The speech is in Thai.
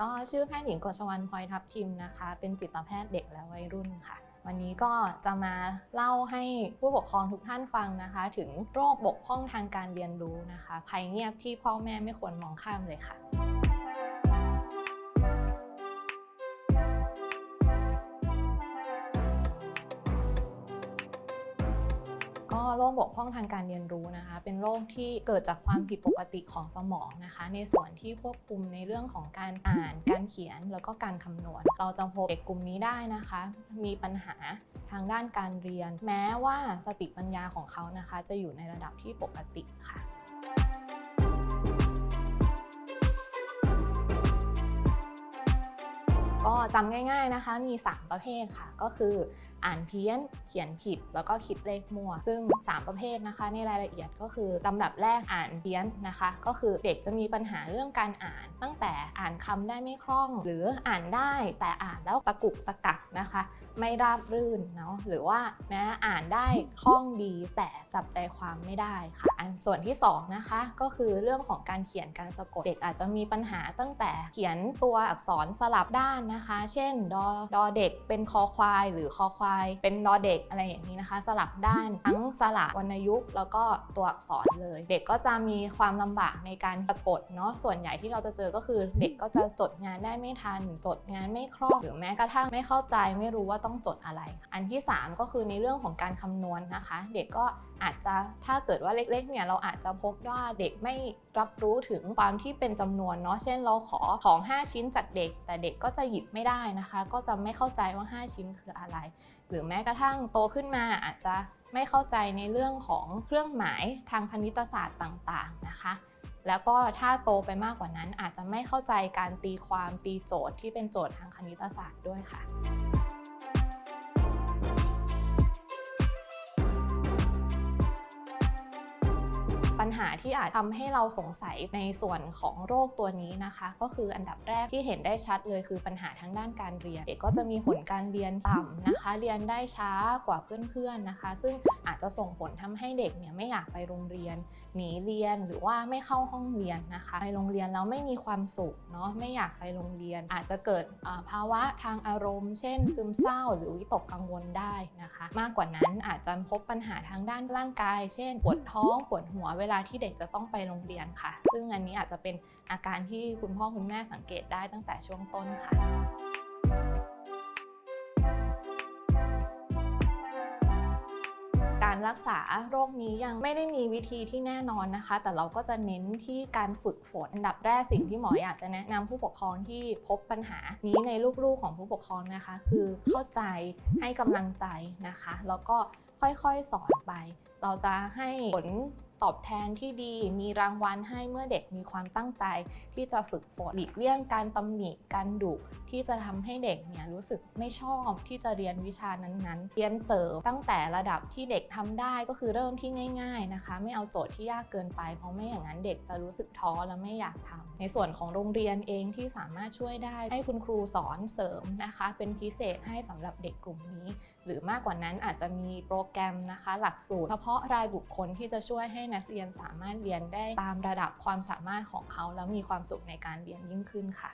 ก็ชื่อแพทย์หญิงกฤษวรรณพลอยทับทิมนะคะ เป็นจิตแพทย์เด็กและวัยรุ่นค่ะ วันนี้ก็จะมาเล่าให้ผู้ปกครองทุกท่านฟังนะคะ ถึงโรคบกพร่องทางการเรียนรู้นะคะ ภัยเงียบที่พ่อแม่ไม่ควรมองข้ามเลยค่ะ ก็โรคบกพร่องทางการเรียนรู้นะคะ เป็นโรคที่เกิดจากความผิดปกติของสมองนะคะ ในส่วนที่ควบคุมในเรื่องของการอ่าน การเขียนแล้วก็การคำนวณ เราจะพบเด็กกลุ่มนี้ได้นะคะ มีปัญหาทางด้านการเรียน แม้ว่าสติปัญญาของเขานะคะ จะอยู่ในระดับที่ปกติค่ะ ก็จำง่ายๆนะคะ มี 3 ประเภทค่ะ ก็คืออ่านเพี้ยน เขียนผิด แล้วก็คิดเลขมั่ว ซึ่ง 3 ประเภทนะคะ ในรายละเอียดก็คือลำดับแรกอ่านเพี้ยนนะคะ ก็คือเด็กจะมีปัญหาเรื่องการอ่าน ตั้งแต่อ่านคำได้ไม่คล่อง หรืออ่านได้แต่อ่านแล้วตะกุกตะกักนะคะ ไม่ราบรื่นเนาะหรือว่าแม้อ่านได้คล่องดีแต่จับใจความไม่ได้ค่ะ อันส่วนที่2นะคะก็คือเรื่องของการเขียนการสะกดเด็กอาจจะมีปัญหาตั้งแต่เขียนตัวอักษรสลับด้านนะคะ เช่นดอดอเด็กเป็นคอควาย หรือคอควาย เป็นดอเด็กอะไรอย่างนี้นะคะ สลับด้านทั้งสระวรรณยุกต์แล้วก็ตัวอักษรเลย เด็กก็จะมีความลำบากในการสะกดเนาะส่วนใหญ่ที่เราจะเจอก็คือเด็กก็จะจดงานได้ไม่ทันจดงานไม่คล่องหรือแม้กระทั่งไม่เข้าใจไม่รู้ว่าต้องจดอะไร อันที่ 3 ก็คือในเรื่องของการคำนวณนะคะ เด็กก็อาจจะถ้าเกิดว่าเล็กๆเนี่ยเราอาจจะพบว่าเด็กไม่รับรู้ถึงความที่เป็นจำนวนเนาะเช่นเราขอของ 5 ชิ้นจากเด็ก แต่เด็กก็จะหยิบไม่ได้นะคะ ก็จะไม่เข้าใจว่า 5 ชิ้นคืออะไร หรือแม้กระทั่งโตขึ้นมาอาจจะไม่เข้าใจในเรื่องของเครื่องหมายทางคณิตศาสตร์ต่างๆนะคะแล้วก็ถ้าโตไปมากกว่านั้นอาจจะไม่เข้าใจการตีความตีโจทย์ที่เป็นโจทย์ทางคณิตศาสตร์ด้วยค่ะ ปัญหาที่อาจทำให้เราสงสัยในส่วนของโรคตัวนี้นะคะ ก็คืออันดับแรกที่เห็นได้ชัดเลยคือปัญหาทางด้านการเรียน เด็กก็จะมีผลการเรียนต่ำนะคะ เรียนได้ช้ากว่าเพื่อนๆนะคะ ซึ่งอาจจะส่งผลทำให้เด็กเนี่ยไม่อยากไปโรงเรียน หนีเรียนหรือว่าไม่เข้าห้องเรียนนะคะไปโรงเรียนแล้วไม่มีความสุขเนาะไม่อยากไปโรงเรียน อาจจะเกิดภาวะทางอารมณ์ เช่น ซึมเศร้า หรือวิตกกังวลได้นะคะ มากกว่านั้นอาจจะพบปัญหาทางด้านร่างกาย เช่น ปวดท้องปวดหัวเวลาที่เด็กจะต้องไปโรงเรียนค่ะ ซึ่งอันนี้อาจจะเป็นอาการที่คุณพ่อคุณแม่สังเกตได้ตั้งแต่ช่วงต้นค่ะการรักษาโรคนี้ยังไม่ได้มีวิธีที่แน่นอนนะคะ แต่เราก็จะเน้นที่การฝึกฝนอันดับแรกสิ่งที่หมออยากจะแนะนำผู้ปกครองที่พบปัญหานี้ในลูกๆของผู้ปกครองนะคะ คือเข้าใจให้กำลังใจนะคะ แล้วก็ค่อยๆสอนไป เราจะให้ผล ตอบแทนที่ดี มีรางวัลให้เมื่อเด็กมีความตั้งใจ ที่จะฝึกฝนหลีกเลี่ยงการตำหนิการดุที่จะทำให้เด็กเนี่ยรู้สึกไม่ชอบที่จะเรียนวิชานั้นๆ เรียนเสริมตั้งแต่ระดับที่เด็กทำได้ก็คือเริ่มที่ง่าย ๆนะคะ ไม่เอาโจทย์ที่ยากเกินไป เพราะไม่อย่างนั้นเด็กจะรู้สึกท้อและไม่อยากทำในส่วนของโรงเรียนเองที่สามารถช่วยได้ให้คุณครูสอนเสริมนะคะ เป็นพิเศษให้สำหรับเด็กกลุ่มนี้ หรือมากกว่านั้นอาจจะมีโปรแกรมนะคะ หลักสูตรเฉพาะรายบุคคลที่จะช่วยให้นักเรียนสามารถเรียนได้ตามระดับความสามารถของเขา แล้วมีความสุขในการเรียนยิ่งขึ้นค่ะ